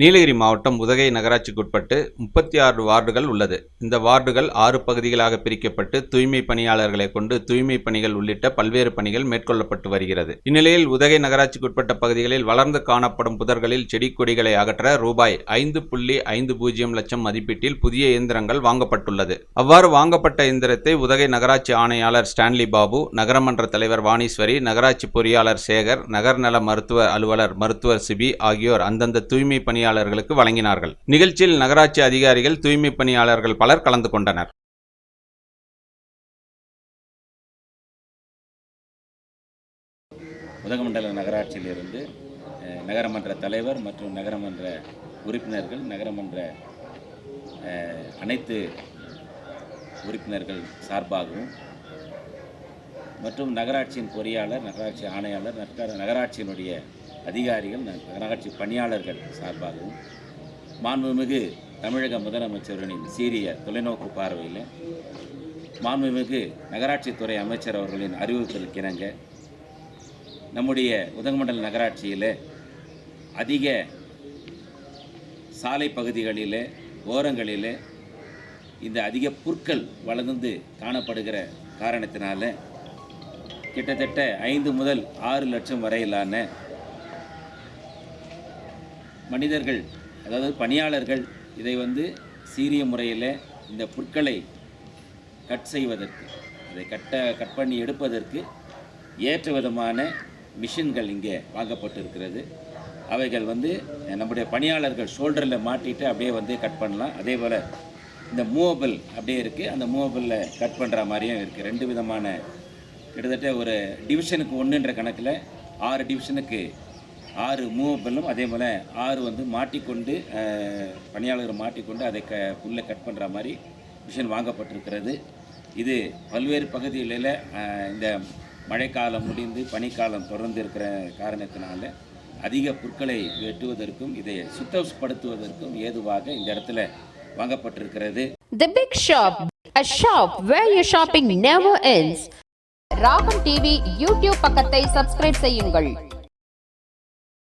நீலகிரி மாவட்டம் உதகை நகராட்சிக்குட்பட்டு முப்பத்தி ஆறு வார்டுகள் உள்ளது. இந்த வார்டுகள் ஆறு பகுதிகளாக பிரிக்கப்பட்டு தூய்மை பணியாளர்களை கொண்டு தூய்மை பணிகள் உள்ளிட்ட பல்வேறு பணிகள் மேற்கொள்ளப்பட்டு வருகிறது. இந்நிலையில் உதகை நகராட்சிக்குட்பட்ட பகுதிகளில் வளர்ந்து காணப்படும் புதர்களில் செடி கொடிகளை அகற்ற ரூபாய் ஐந்து புள்ளி ஐந்து பூஜ்ஜியம் லட்சம் மதிப்பீட்டில் புதிய இயந்திரங்கள் வாங்கப்பட்டுள்ளது. அவ்வாறு வாங்கப்பட்ட இயந்திரத்தை உதகை நகராட்சி ஆணையாளர் ஸ்டான்லி பாபு நகரமன்ற தலைவர் வாணீஸ்வரி நகராட்சி பொறியாளர் சேகர் நகர்நல மருத்துவ அலுவலர் மருத்துவர் சிபி ஆகியோர் அந்தந்த தூய்மை பணியாளர்களுக்கு வழங்கினார்கள். நிகழ்ச்சியில் நகராட்சி அதிகாரிகள் தூய்மை பணியாளர்கள் பலர் கலந்து கொண்டனர். உதகமண்டல நகராட்சியிலிருந்து நகரமன்ற தலைவர் மற்றும் நகரமன்ற உறுப்பினர்கள் நகரமன்ற அஹ், அனைத்து உறுப்பினர்கள் சார்பாகவும் மற்றும் நகராட்சியின் பொறியாளர் நகராட்சி ஆணையாளர் நகராட்சியினுடைய அதிகாரிகள் நகராட்சி பணியாளர்கள் சார்பாகவும் மாண்புமிகு தமிழக முதலமைச்சர்களின் சீரிய தொலைநோக்கு பார்வையில் மாண்புமிகு நகராட்சித்துறை அமைச்சர் அவர்களின் அறிவுறுத்தலுக்கு இணங்க நம்முடைய உதகமண்டல நகராட்சியில் அதிக சாலை பகுதிகளில் ஓரங்களில் இந்த அதிக புற்கள் வளர்ந்து காணப்படுகிற காரணத்தினால கிட்டத்தட்ட ஐந்து முதல் ஆறு லட்சம் வரையிலான மனிதர்கள் அதாவது பணியாளர்கள் இதை வந்து சீரிய முறையில் இந்த புற்களை கட் செய்வதற்கு அதை கட்ட கட் பண்ணி எடுப்பதற்கு ஏற்ற விதமான மிஷின்கள் இங்கே வாங்கப்பட்டிருக்கிறது. அவைகள் வந்து நம்முடைய பணியாளர்கள் ஷோல்டரில் மாட்டிட்டு அப்படியே வந்து கட் பண்ணலாம். அதே போல் இந்த மூவபிள் அப்படியே இருக்குது அந்த மூவபிளில் கட் பண்ணுற மாதிரியும் இருக்குது ரெண்டு விதமான கிட்டத்தட்ட ஒரு டிவிஷனுக்கு ஒன்றுன்ற கணக்கில் ஆறு டிவிஷனுக்கு ஆறு மூவபிளும் அதே போல் ஆறு வந்து மாட்டிக்கொண்டு பணியாளர்கள் மாட்டிக்கொண்டு அதை க புல்லை கட் பண்ணுற மாதிரி மிஷின் வாங்கப்பட்டிருக்கிறது. இது பல்வேறு பகுதிகளில் இந்த மழைக்காலம் முடிந்து பனிக்காலம் தொடர்ந்து இருக்கிற காரணத்தினால அதிக புற்களை வெட்டுவதற்கும் இதை சுத்தப்படுத்துவதற்கும் ஏதுவாக இந்த இடத்துல வாங்கப்பட்டிருக்கிறது. The Big Shop, a shop where your shopping never ends. Ragam TV YouTube பக்கத்தை சப்ஸ்கிரைப் செய்யுங்கள்.